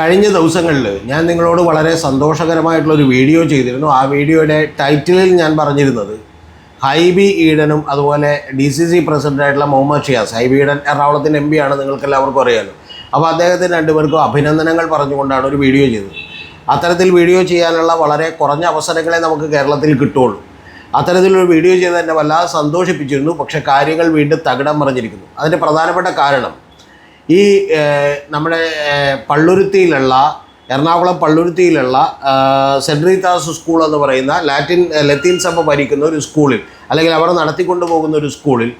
കഴിഞ്ഞ ദിവസങ്ങളിൽ ഞാൻ നിങ്ങളോട് വളരെ സന്തോഷകരമായിട്ടുള്ള ഒരു വീഡിയോ ചെയ്തിരുന്നു. ആ വീഡിയോയുടെ ടൈറ്റിലിൽ ഞാൻ പറഞ്ഞിരുന്നത് ഹൈബി ഈഡനും അതുപോലെ ഡി സി സി പ്രസിഡന്റായിട്ടുള്ള മുഹമ്മദ് ഷിയാസ്. ഹൈബി ഈഡൻ എറണാകുളത്തിന്റെ എം പിയാണ് നിങ്ങൾക്ക് എല്ലാവർക്കും അറിയാലോ. അപ്പോൾ അദ്ദേഹത്തിന് രണ്ടുപേർക്കും അഭിനന്ദനങ്ങൾ പറഞ്ഞുകൊണ്ടാണ് ഒരു വീഡിയോ ചെയ്തത്. അത്തരത്തിൽ വീഡിയോ ചെയ്യാനുള്ള വളരെ കുറഞ്ഞ അവസരങ്ങളെ നമുക്ക് കേരളത്തിൽ കിട്ടുള്ളൂ അത്തരത്തിലൊരു വീഡിയോ ചെയ്ത് എന്നെ വല്ലാതെ സന്തോഷിപ്പിച്ചിരുന്നു. പക്ഷേ കാര്യങ്ങൾ വീണ്ടും തകിടം മറിഞ്ഞിരിക്കുന്നു. അതിന്റെ പ്രധാനപ്പെട്ട കാരണം ഈ നമ്മുടെ പള്ളുരുത്തിയിലുള്ള എറണാകുളം പള്ളുരുത്തിയിലുള്ള സെൻട്രീതാസ് സ്കൂൾ എന്ന് പറയുന്ന ലാറ്റിൻ ലത്തീൻ സഭ ഭരിക്കുന്ന ഒരു സ്കൂളിൽ അല്ലെങ്കിൽ അവർ നടത്തിക്കൊണ്ടു പോകുന്ന ഒരു സ്കൂളിൽ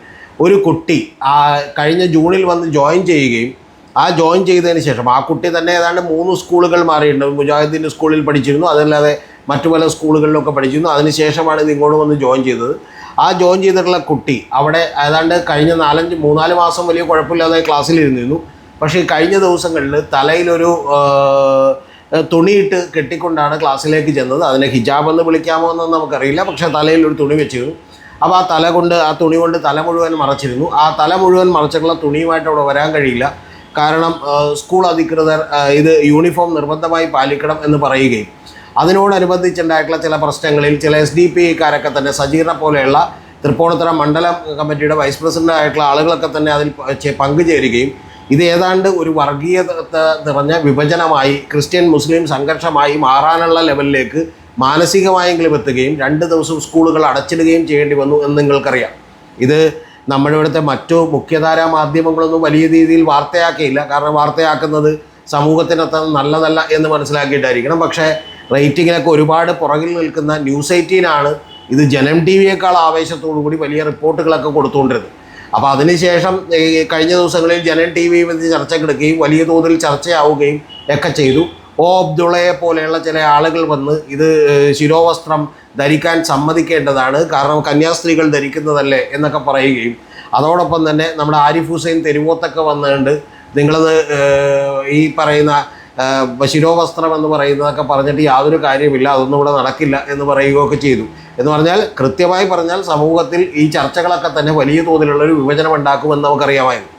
ഒരു കുട്ടി ആ കഴിഞ്ഞ ജൂണിൽ വന്ന് ജോയിൻ ചെയ്യുകയും ആ ജോയിൻ ചെയ്തതിന് ശേഷം ആ കുട്ടി തന്നെ ഏതാണ്ട് മൂന്ന് സ്കൂളുകൾ മാറിയിട്ടുണ്ട്. മുജാഹിദ്ദീന്റെ സ്കൂളിൽ പഠിച്ചിരുന്നു അതല്ലാതെ മറ്റു പല സ്കൂളുകളിലൊക്കെ പഠിച്ചിരുന്നു. അതിനുശേഷമാണ് ഇത് ഇങ്ങോട്ട് വന്ന് ജോയിൻ ചെയ്തത്. ആ ജോയിൻ ചെയ്തിട്ടുള്ള കുട്ടി അവിടെ ഏതാണ്ട് കഴിഞ്ഞ നാലഞ്ച് മൂന്നാൽ മാസം വലിയ കുഴപ്പമില്ലാതെ ക്ലാസ്സിലിരുന്നിരുന്നു. പക്ഷേ കഴിഞ്ഞ ദിവസങ്ങളിൽ തലയിലൊരു തുണിയിട്ട് കെട്ടിക്കൊണ്ടാണ് ക്ലാസ്സിലേക്ക് ചെന്നത്. അതിനെ ഹിജാബ് എന്ന് വിളിക്കാമോ എന്നൊന്നും നമുക്കറിയില്ല. പക്ഷേ തലയിൽ ഒരു തുണി വെച്ചിരുന്നു. അപ്പോൾ ആ തല കൊണ്ട് ആ തുണി കൊണ്ട് തല മുഴുവൻ മറച്ചിരുന്നു. ആ തല മുഴുവൻ മറച്ചിട്ടുള്ള തുണിയുമായിട്ട് അവിടെ വരാൻ കഴിയില്ല. കാരണം സ്കൂൾ അധികൃതർ ഇത് യൂണിഫോം നിർബന്ധമായി പാലിക്കണം എന്ന് പറയുകയും അതിനോടനുബന്ധിച്ചുണ്ടായിട്ടുള്ള ചില പ്രശ്നങ്ങളിൽ ചില എസ് ഡി പി കാരൊക്കെ തന്നെ സജീറിനെ പോലെയുള്ള തൃപ്പൂണിത്തുറ മണ്ഡലം കമ്മിറ്റിയുടെ വൈസ് പ്രസിഡന്റ് ആയിട്ടുള്ള ആളുകളൊക്കെ തന്നെ അതിൽ പങ്കുചേരുകയും ഇത് ഏതാണ്ട് ഒരു വർഗീയത നിറഞ്ഞ വിഭജനമായി ക്രിസ്ത്യൻ മുസ്ലിം സംഘർഷമായി മാറാനുള്ള ലെവലിലേക്ക് മാനസികമായെങ്കിലും എത്തുകയും രണ്ട് ദിവസം സ്കൂളുകൾ അടച്ചിടുകയും ചെയ്യേണ്ടി വന്നു എന്ന് നിങ്ങൾക്കറിയാം. ഇത് നമ്മുടെ ഇവിടുത്തെ മറ്റു മുഖ്യധാരാ മാധ്യമങ്ങളൊന്നും വലിയ രീതിയിൽ വാർത്തയാക്കിയില്ല. കാരണം വാർത്തയാക്കുന്നത് സമൂഹത്തിനത്ര നല്ലതല്ല എന്ന് മനസ്സിലാക്കിയിട്ടായിരിക്കണം. പക്ഷേ റേറ്റിങ്ങിലൊക്കെ ഒരുപാട് പുറകിൽ നിൽക്കുന്ന ന്യൂസ് എയ്റ്റീനാണ് ഇത് ജനം ടി വിയേക്കാൾ ആവേശത്തോടു കൂടി വലിയ റിപ്പോർട്ടുകളൊക്കെ കൊടുത്തുകൊണ്ടിരുന്നത്. അപ്പോൾ അതിനുശേഷം കഴിഞ്ഞ ദിവസങ്ങളിൽ ജനം ടി വിയും ഇത് ചർച്ചക്കെടുക്കുകയും വലിയ തോതിൽ ചർച്ചയാവുകയും ഒക്കെ ചെയ്തു. ഓ അബ്ദുള്ളയെ പോലെയുള്ള ചില ആളുകൾ വന്ന് ഇത് ശിരോവസ്ത്രം ധരിക്കാൻ സമ്മതിക്കേണ്ടതാണ്. കാരണം കന്യാസ്ത്രീകൾ ധരിക്കുന്നതല്ലേ എന്നൊക്കെ പറയുകയും. അതോടൊപ്പം തന്നെ നമ്മുടെ ആരിഫ് ഹുസൈൻ തെരുവോത്തൊക്കെ വന്നുകൊണ്ട് നിങ്ങളത് ഈ പറയുന്ന ശിരോവസ്ത്രം എന്ന് പറയുന്നതൊക്കെ പറഞ്ഞിട്ട് യാതൊരു കാര്യമില്ല അതൊന്നും ഇവിടെ നടക്കില്ല എന്ന് പറയുകയൊക്കെ ചെയ്തു. എന്ന് പറഞ്ഞാൽ കൃത്യമായി പറഞ്ഞാൽ സമൂഹത്തിൽ ഈ ചർച്ചകളൊക്കെ തന്നെ വലിയ തോതിലുള്ള ഒരു വിഭജനം ഉണ്ടാക്കുമെന്ന് നമുക്കറിയാമായിരുന്നു.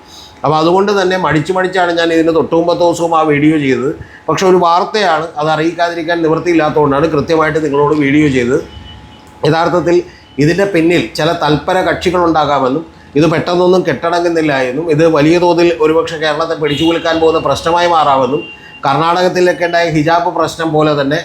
അപ്പോൾ അതുകൊണ്ട് തന്നെ മടിച്ചു മടിച്ചാണ് ഞാൻ ഇതിന് തൊട്ടുമ്പത്തെ ദിവസവും ആ വീഡിയോ ചെയ്തത്. പക്ഷെ ഒരു വാർത്തയാണ് അത് അറിയിക്കാതിരിക്കാൻ നിവൃത്തിയില്ലാത്തതുകൊണ്ടാണ് കൃത്യമായിട്ട് നിങ്ങളോട് വീഡിയോ ചെയ്തത്. യഥാർത്ഥത്തിൽ ഇതിന്റെ പിന്നിൽ ചില തൽപര കക്ഷികളുണ്ടാകാമെന്നും ഇത് പെട്ടെന്നൊന്നും കെട്ടടങ്ങുന്നില്ല എന്നും ഇത് വലിയ തോതിൽ ഒരുപക്ഷെ കേരളത്തെ പിടിച്ചു കുലുക്കാൻ പോകുന്ന പ്രശ്നമായി മാറാമെന്നും കർണാടകത്തിലൊക്കെ ഉണ്ടായ ഹിജാബ് പ്രശ്നം പോലെ തന്നെ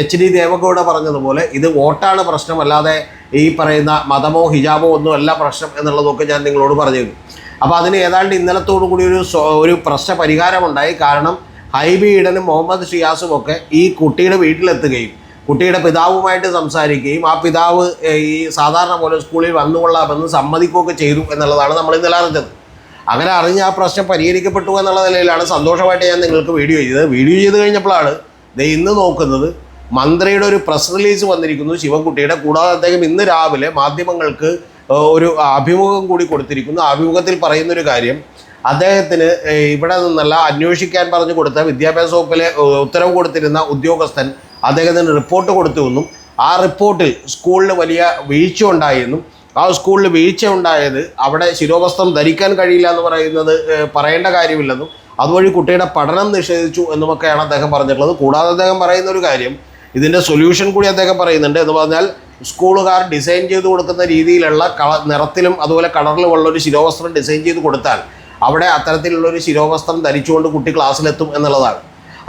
എച്ച് ഡി ദേവഗൗഡ പറഞ്ഞതുപോലെ ഇത് വോട്ടാണ് പ്രശ്നമല്ലാതെ ഈ പറയുന്ന മതമോ ഹിജാബോ ഒന്നും അല്ല പ്രശ്നം എന്നുള്ളതൊക്കെ ഞാൻ നിങ്ങളോട് പറഞ്ഞിരുന്നു. അപ്പോൾ അതിന് ഏതാണ്ട് ഇന്നലത്തോടു കൂടി ഒരു ഒരു പ്രശ്ന പരിഹാരമുണ്ടായി കാരണം ഹൈബി ഈഡനും മുഹമ്മദ് ഷിയാസും ഒക്കെ ഈ കുട്ടിയുടെ വീട്ടിലെത്തുകയും കുട്ടിയുടെ പിതാവുമായിട്ട് സംസാരിക്കുകയും ആ പിതാവ് ഈ സാധാരണ പോലെ സ്കൂളിൽ വന്നുകൊള്ളാമെന്ന് സമ്മതിക്കുകയൊക്കെ ചെയ്തു എന്നുള്ളതാണ് നമ്മൾ ഇന്നലെ അറിഞ്ഞത്. അങ്ങനെ അറിഞ്ഞ് ആ പ്രശ്നം പരിഹരിക്കപ്പെട്ടു എന്നുള്ള നിലയിലാണ് സന്തോഷമായിട്ട് ഞാൻ നിങ്ങൾക്ക് വീഡിയോ ചെയ്തത്. വീഡിയോ ചെയ്ത് കഴിഞ്ഞപ്പോഴാണ് ദേ ഇന്ന് നോക്കുന്നത് മന്ത്രിയുടെ ഒരു പ്രസ് റിലീസ് വന്നിരിക്കുന്നു ശിവൻകുട്ടിയുടെ. കൂടാതെ അദ്ദേഹം ഇന്ന് രാവിലെ മാധ്യമങ്ങൾക്ക് ഒരു അഭിമുഖം കൂടി കൊടുത്തിരിക്കുന്നു. അഭിമുഖത്തിൽ അഭിമുഖത്തിൽ പറയുന്നൊരു കാര്യം അദ്ദേഹത്തിന് ഇവിടെ നിന്നല്ല അന്വേഷിക്കാൻ പറഞ്ഞു കൊടുത്ത വിദ്യാഭ്യാസ വകുപ്പിലെ ഉത്തരവ് കൊടുത്തിരുന്ന ഉദ്യോഗസ്ഥൻ അദ്ദേഹത്തിന് റിപ്പോർട്ട് കൊടുത്തുവെന്നും ആ റിപ്പോർട്ടിൽ സ്കൂളിന് വലിയ വീഴ്ച ഉണ്ടായെന്നും ആ സ്കൂളിൽ വീഴ്ച ഉണ്ടായത് അവിടെ ശിരോവസ്ത്രം ധരിക്കാൻ കഴിയില്ല എന്ന് പറയുന്നത് പറയേണ്ട കാര്യമില്ലെന്നും അതുവഴി കുട്ടിയുടെ പഠനം നിഷേധിച്ചു എന്നുമൊക്കെയാണ് അദ്ദേഹം പറഞ്ഞിട്ടുള്ളത്. കൂടാതെ അദ്ദേഹം പറയുന്ന ഒരു കാര്യം ഇതിന്റെ സൊല്യൂഷൻ കൂടി അദ്ദേഹം പറയുന്നുണ്ട്. എന്ന് പറഞ്ഞാൽ സ്കൂളുകാർ ഡിസൈൻ ചെയ്ത് കൊടുക്കുന്ന രീതിയിലുള്ള കള നിറത്തിലും അതുപോലെ കളറിലുമുള്ള ഒരു ശിരോവസ്ത്രം ഡിസൈൻ ചെയ്ത് കൊടുത്താൽ അവിടെ അത്തരത്തിലുള്ള ഒരു ശിരോവസ്ത്രം ധരിച്ചുകൊണ്ട് കുട്ടി ക്ലാസ്സിലെത്തും എന്നുള്ളതാണ്.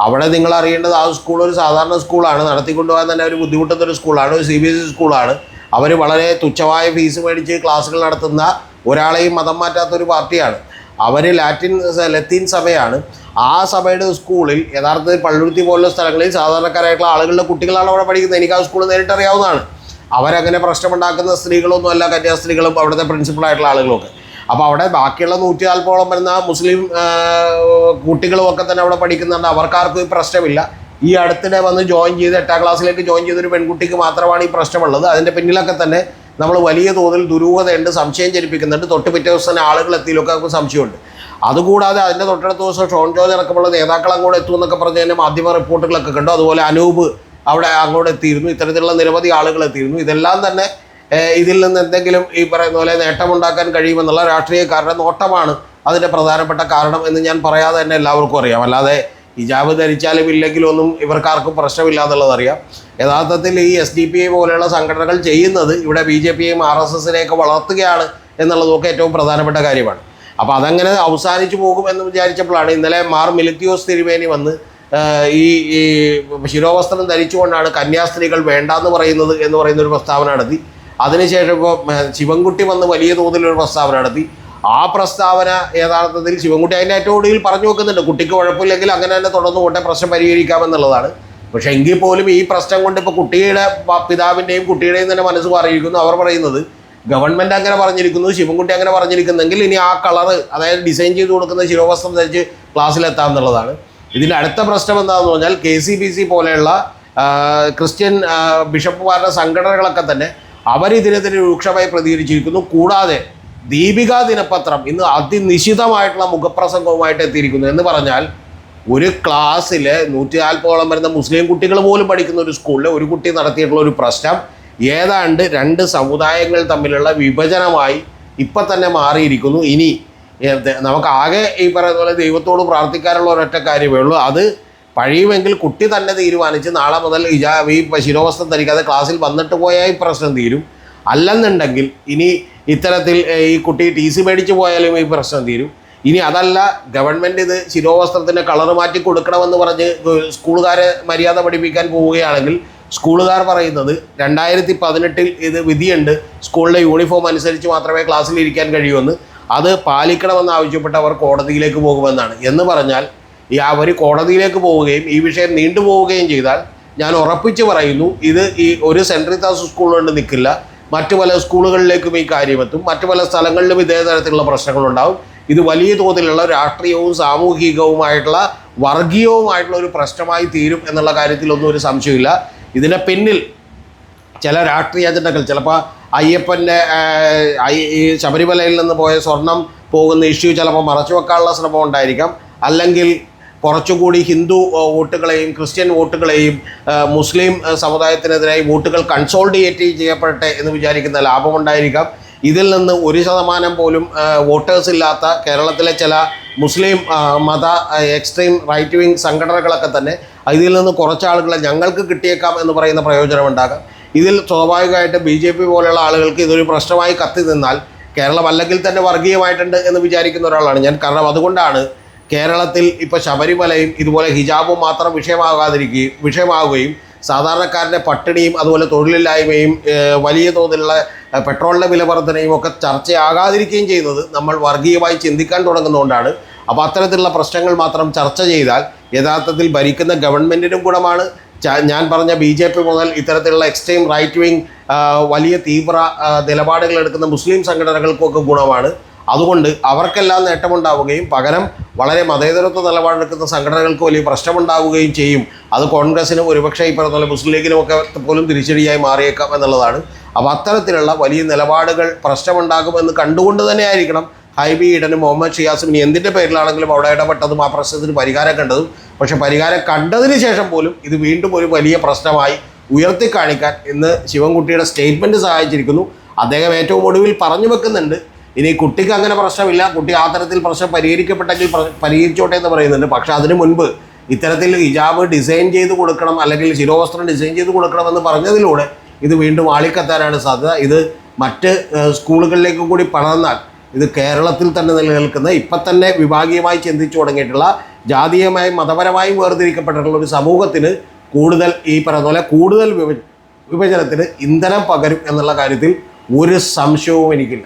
അവിടെ നിങ്ങൾ അറിയേണ്ടത് ആ സ്കൂൾ ഒരു സാധാരണ സ്കൂളാണ് നടത്തിക്കൊണ്ടുപോകാൻ തന്നെ ഒരു ബുദ്ധിമുട്ടുന്ന ഒരു സ്കൂളാണ് ഒരു സി ബി എസ് ഇ സ്കൂളാണ് അവർ വളരെ തുച്ഛമായ ഫീസ് മേടിച്ച് ക്ലാസ്സുകൾ നടത്തുന്ന ഒരാളെയും മതം മാറ്റാത്ത ഒരു പാർട്ടിയാണ്. അവർ ലാറ്റിൻ ലത്തീൻ സഭയാണ്. ആ സഭയുടെ സ്കൂളിൽ യഥാർത്ഥത്തിൽ പള്ളുരുത്തി പോലുള്ള സ്ഥലങ്ങളിൽ സാധാരണക്കാരായിട്ടുള്ള ആളുകളുടെ കുട്ടികളാണ് അവിടെ പഠിക്കുന്നത്. എനിക്ക് ആ സ്കൂൾ നേരിട്ടറിയാവുന്നതാണ്. അവരങ്ങനെ പ്രശ്നമുണ്ടാക്കുന്ന സ്ത്രീകളൊന്നും അല്ല കന്യാസ്ത്രീകളും അവിടുത്തെ പ്രിൻസിപ്പളായിട്ടുള്ള ആളുകളൊക്കെ. അപ്പോൾ അവിടെ ബാക്കിയുള്ള നൂറ്റി നാൽപ്പോളം വരുന്ന മുസ്ലിം കുട്ടികളും ഒക്കെ തന്നെ അവിടെ പഠിക്കുന്നുണ്ട്. അവർക്കാർക്കും പ്രശ്നമില്ല. ഈ അടുത്തിടെ വന്ന് ജോയിൻ ചെയ്ത് എട്ടാം ക്ലാസ്സിലേക്ക് ജോയിൻ ചെയ്തൊരു പെൺകുട്ടിക്ക് മാത്രമാണ് ഈ പ്രശ്നമുള്ളത്. അതിന്റെ പിന്നിലൊക്കെ തന്നെ നമ്മൾ വലിയ തോതിൽ ദുരൂഹതയുണ്ട് സംശയം ജനിപ്പിക്കുന്നുണ്ട്. തൊട്ട് പിറ്റേ ദിവസം തന്നെ ആളുകൾ എത്തിയിലൊക്കെ സംശയമുണ്ട്. അതുകൂടാതെ അതിന്റെ തൊട്ടടുത്ത ദിവസം ഷോൺ ജോർജ് അടക്കമുള്ള നേതാക്കൾ അങ്ങോട്ട് എത്തുമെന്നൊക്കെ പറഞ്ഞ് തന്നെ മാധ്യമ റിപ്പോർട്ടുകളൊക്കെ കണ്ടു. അതുപോലെ അനൂപ് അവിടെ അങ്ങോട്ട് എത്തിയിരുന്നു. ഇത്തരത്തിലുള്ള നിരവധി ആളുകൾ എത്തിയിരുന്നു. ഇതെല്ലാം തന്നെ ഇതിൽ നിന്ന് എന്തെങ്കിലും ഈ പറയുന്ന പോലെ നേട്ടമുണ്ടാക്കാൻ കഴിയുമെന്നുള്ള രാഷ്ട്രീയക്കാരുടെ നോട്ടമാണ് അതിന്റെ പ്രധാനപ്പെട്ട കാരണം എന്ന് ഞാൻ പറയാതെ തന്നെ എല്ലാവർക്കും അറിയാം. അല്ലാതെ ഹിജാബ് ധരിച്ചാലും ഇല്ലെങ്കിലും ഒന്നും ഇവർക്കാർക്കും പ്രശ്നമില്ല എന്നുള്ളതറിയാം യഥാർത്ഥത്തിൽ ഈ എസ് ഡി പി ഐ പോലെയുള്ള സംഘടനകൾ ചെയ്യുന്നത് ഇവിടെ ബി ജെ പിയെയും ആർ എസ് എസിനെയൊക്കെ വളർത്തുകയാണ് എന്നുള്ളതൊക്കെ ഏറ്റവും പ്രധാനപ്പെട്ട കാര്യമാണ്. അപ്പോൾ അതങ്ങനെ അവസാനിച്ചു പോകുമെന്ന് വിചാരിച്ചപ്പോഴാണ് ഇന്നലെ മാർ മിലിത്യോസ് തിരുവേനി വന്ന് ഈ ഈ ശിരോവസ്ത്രം ധരിച്ചുകൊണ്ടാണ് കന്യാസ്ത്രീകൾ വേണ്ടാന്ന് പറയുന്നത് എന്ന് പറയുന്ന ഒരു പ്രസ്താവന നടത്തി. അതിനുശേഷം ഇപ്പോൾ ശിവൻകുട്ടി വന്ന് വലിയ തോതിലൊരു പ്രസ്താവന നടത്തി. ആ പ്രസ്താവന യഥാർത്ഥത്തിൽ ശിവൻകുട്ടി അതിന്റെ ഏറ്റവും ഒടുവിൽ പറഞ്ഞു വെക്കുന്നുണ്ട്. കുട്ടിക്ക് കുഴപ്പമില്ലെങ്കിൽ അങ്ങനെ തന്നെ തുടർന്ന് പോട്ടെ പ്രശ്നം പരിഹരിക്കാമെന്നുള്ളതാണ്. പക്ഷേ എങ്കിൽ പോലും ഈ പ്രശ്നം കൊണ്ട് ഇപ്പോൾ കുട്ടിയുടെ പിതാവിന്റെയും കുട്ടിയുടെയും തന്നെ മനസ്സ് അറിയിക്കുന്നു അവർ പറയുന്നത് ഗവൺമെന്റ് അങ്ങനെ പറഞ്ഞിരിക്കുന്നു ശിവൻകുട്ടി അങ്ങനെ പറഞ്ഞിരിക്കുന്നെങ്കിൽ ഇനി ആ കളർ അതായത് ഡിസൈൻ ചെയ്ത് കൊടുക്കുന്ന ശിരോവസ്ത്രം ധരിച്ച് ക്ലാസ്സിലെത്താം എന്നുള്ളതാണ്. ഇതിന്റെ അടുത്ത പ്രശ്നം എന്താണെന്ന് പറഞ്ഞാൽ കെ സി ബി സി പോലെയുള്ള ക്രിസ്ത്യൻ ബിഷപ്പുമാരുടെ സംഘടനകളൊക്കെ തന്നെ അവരിതിനെതിരെ രൂക്ഷമായി പ്രതികരിച്ചിരിക്കുന്നു. കൂടാതെ ദീപിക ദിനപത്രം ഇന്ന് അതിനിശിതമായിട്ടുള്ള മുഖപ്രസംഗവുമായിട്ട് എത്തിയിരിക്കുന്നു. എന്ന് പറഞ്ഞാൽ ഒരു ക്ലാസ്സിൽ നൂറ്റി നാൽപ്പതോളം വരുന്ന മുസ്ലിം കുട്ടികൾ പോലും പഠിക്കുന്ന ഒരു സ്കൂളിൽ ഒരു കുട്ടി നടത്തിയിട്ടുള്ള ഒരു പ്രശ്നം ഏതാണ്ട് രണ്ട് സമുദായങ്ങൾ തമ്മിലുള്ള വിഭജനമായി ഇപ്പം തന്നെ മാറിയിരിക്കുന്നു. ഇനി നമുക്ക് ആകെ ഈ പറയുന്ന പോലെ ദൈവത്തോട് പ്രാർത്ഥിക്കാനുള്ള ഒരൊറ്റ കാര്യമേ ഉള്ളൂ. അത് പഴയുമെങ്കിൽ കുട്ടി തന്നെ തീരുമാനിച്ച് നാളെ മുതൽ ഈ ശിരോവസ്ത്രം ധരിക്കാതെ ക്ലാസ്സിൽ വന്നിട്ട് പോയാൽ പ്രശ്നം തീരും. അല്ലെന്നുണ്ടെങ്കിൽ ഇനി ഇത്തരത്തിൽ ഈ കുട്ടി ടി സി മേടിച്ച് പോയാലും ഈ പ്രശ്നം തീരും. ഇനി അതല്ല ഗവൺമെന്റ് ഇത് ശിരോവസ്ത്രത്തിന്റെ കളർ മാറ്റി കൊടുക്കണമെന്ന് പറഞ്ഞ് സ്കൂളുകാരെ മര്യാദ പഠിപ്പിക്കാൻ പോവുകയാണെങ്കിൽ സ്കൂളുകാർ പറയുന്നത് രണ്ടായിരത്തി പതിനെട്ടിൽ ഇത് വിധിയുണ്ട് സ്കൂളിലെ യൂണിഫോം അനുസരിച്ച് മാത്രമേ ക്ലാസ്സിൽ ഇരിക്കാൻ കഴിയൂന്ന്. അത് പാലിക്കണമെന്ന് ആവശ്യപ്പെട്ട് അവർ കോടതിയിലേക്ക് പോകുമെന്നാണ്. എന്ന് പറഞ്ഞാൽ ഈ അവർ കോടതിയിലേക്ക് പോവുകയും ഈ വിഷയം നീണ്ടുപോവുകയും ചെയ്താൽ ഞാൻ ഉറപ്പിച്ച് പറയുന്നു ഇത് ഈ ഒരു സെൻട്രൽ താസ് സ്കൂൾ നിൽക്കില്ല മറ്റു പല സ്കൂളുകളിലേക്കും ഈ കാര്യം എത്തും. മറ്റു പല സ്ഥലങ്ങളിലും ഇതേ തരത്തിലുള്ള പ്രശ്നങ്ങളുണ്ടാവും. ഇത് വലിയ തോതിലുള്ള രാഷ്ട്രീയവും സാമൂഹികവുമായിട്ടുള്ള വർഗീയവുമായിട്ടുള്ള ഒരു പ്രശ്നമായി തീരും എന്നുള്ള കാര്യത്തിലൊന്നും ഒരു സംശയമില്ല ഇതിന്റെ പിന്നിൽ ചില രാഷ്ട്രീയ അജണ്ടകൾ ചിലപ്പോൾ അയ്യപ്പന്റെ ഈ ശബരിമലയിൽ നിന്ന് പോയ സ്വർണം പോകുന്ന ഇഷ്യൂ ചിലപ്പോൾ മറച്ചു വെക്കാനുള്ള ശ്രമം ഉണ്ടായിരിക്കാം. അല്ലെങ്കിൽ കുറച്ചുകൂടി ഹിന്ദു വോട്ടുകളെയും ക്രിസ്ത്യൻ വോട്ടുകളെയും മുസ്ലിം സമുദായത്തിനെതിരായി വോട്ടുകൾ കൺസോൾഡിയേറ്റ് ചെയ്യപ്പെടട്ടെ എന്ന് വിചാരിക്കുന്ന ലാഭമുണ്ടായിരിക്കാം. ഇതിൽ നിന്ന് ഒരു ശതമാനം പോലും വോട്ടേഴ്സ് ഇല്ലാത്ത കേരളത്തിലെ ചില മുസ്ലിം മത എക്സ്ട്രീം റൈറ്റ് വിങ് സംഘടനകളൊക്കെ തന്നെ ഇതിൽ നിന്ന് കുറച്ച് ആളുകളെ ഞങ്ങൾക്ക് കിട്ടിയേക്കാം എന്ന് പറയുന്ന പ്രയോജനം ഉണ്ടാകാം. ഇതിൽ സ്വാഭാവികമായിട്ട് ബി ജെ പി പോലെയുള്ള ആളുകൾക്ക് ഇതൊരു പ്രശ്നമായി കത്തി നിന്നാൽ കേരളം അല്ലെങ്കിൽ തന്നെ വർഗീയമായിട്ടുണ്ട് എന്ന് വിചാരിക്കുന്ന ഒരാളാണ് ഞാൻ. കാരണം അതുകൊണ്ടാണ് കേരളത്തിൽ ഇപ്പോൾ ശബരിമലയും ഇതുപോലെ ഹിജാബും മാത്രം വിഷയമാകാതിരിക്കുകയും വിഷയമാവുകയും സാധാരണക്കാരന്റെ പട്ടിണിയും അതുപോലെ തൊഴിലില്ലായ്മയും വലിയ തോതിലുള്ള പെട്രോളിന്റെ വില വർധനയും ഒക്കെ ചർച്ചയാകാതിരിക്കുകയും ചെയ്യുന്നത് നമ്മൾ വർഗീയമായി ചിന്തിക്കാൻ തുടങ്ങുന്നതുകൊണ്ടാണ്. അപ്പോൾ അത്തരത്തിലുള്ള പ്രശ്നങ്ങൾ മാത്രം ചർച്ച ചെയ്താൽ യഥാർത്ഥത്തിൽ ഭരിക്കുന്ന ഗവൺമെന്റിനും ഗുണമാണ്. ഞാൻ പറഞ്ഞ ബി ജെ പി മുതൽ ഇത്തരത്തിലുള്ള എക്സ്ട്രീം റൈറ്റ് വിങ് വലിയ തീവ്ര നിലപാടുകൾ എടുക്കുന്ന മുസ്ലിം സംഘടനകൾക്കൊക്കെ ഗുണമാണ്. അതുകൊണ്ട് അവർക്കെല്ലാം നേട്ടമുണ്ടാവുകയും പകരം വളരെ മതേതരത്വ നിലപാടെടുക്കുന്ന സംഘടനകൾക്ക് വലിയ പ്രശ്നമുണ്ടാവുകയും ചെയ്യും. അത് കോൺഗ്രസിനും ഒരുപക്ഷെ ഈ പറഞ്ഞ മുസ്ലിം ലീഗിനും ഒക്കെ പോലും തിരിച്ചടിയായി മാറിയേക്കാം എന്നുള്ളതാണ്. അപ്പോൾ അത്തരത്തിലുള്ള വലിയ നിലപാടുകൾ പ്രശ്നമുണ്ടാകുമെന്ന് കണ്ടുകൊണ്ട് തന്നെ ആയിരിക്കണം ഹൈബി ഈഡനും മുഹമ്മദ് ഷിയാസും ഇനി എന്തിന്റെ പേരിലാണെങ്കിലും അവിടെ ഇടപെട്ടതും ആ പ്രശ്നത്തിന് പരിഹാരം കണ്ടതും. പക്ഷെ പരിഹാരം കണ്ടതിന് ശേഷം പോലും ഇത് വീണ്ടും ഒരു വലിയ പ്രശ്നമായി ഉയർത്തി കാണിക്കാൻ ഇന്ന് ശിവൻകുട്ടിയുടെ സ്റ്റേറ്റ്മെന്റ് സഹായിച്ചിരിക്കുന്നു. അദ്ദേഹം ഏറ്റവും ഒടുവിൽ പറഞ്ഞു വെക്കുന്നുണ്ട് ഇനി കുട്ടിക്ക് അങ്ങനെ പ്രശ്നമില്ല. കുട്ടി ആ തരത്തിൽ പ്രശ്നം പരിഹരിക്കപ്പെട്ടെങ്കിൽ പരിഹരിച്ചോട്ടെ എന്ന് പറയുന്നുണ്ട്. പക്ഷെ അതിനു മുൻപ് ഇത്തരത്തിൽ ഹിജാബ് ഡിസൈൻ ചെയ്ത് കൊടുക്കണം അല്ലെങ്കിൽ ശിരോവസ്ത്രം ഡിസൈൻ ചെയ്ത് കൊടുക്കണമെന്ന് പറഞ്ഞതിലൂടെ ഇത് വീണ്ടും ആളിക്കത്താനാണ് സാധ്യത. ഇത് മറ്റ് സ്കൂളുകളിലേക്കും കൂടി പടർന്നാൽ ഇത് കേരളത്തിൽ തന്നെ നിലനിൽക്കുന്ന ഇപ്പം തന്നെ വിഭാഗീയമായി ചിന്തിച്ചു തുടങ്ങിയിട്ടുള്ള ജാതീയമായും മതപരമായും വേർതിരിക്കപ്പെട്ടിട്ടുള്ള ഒരു സമൂഹത്തിന് കൂടുതൽ ഈ പറയുന്ന പോലെ കൂടുതൽ വിഭ വിഭജനത്തിന് ഇന്ധനം പകരും എന്നുള്ള കാര്യത്തിൽ ഒരു സംശയവും എനിക്കില്ല.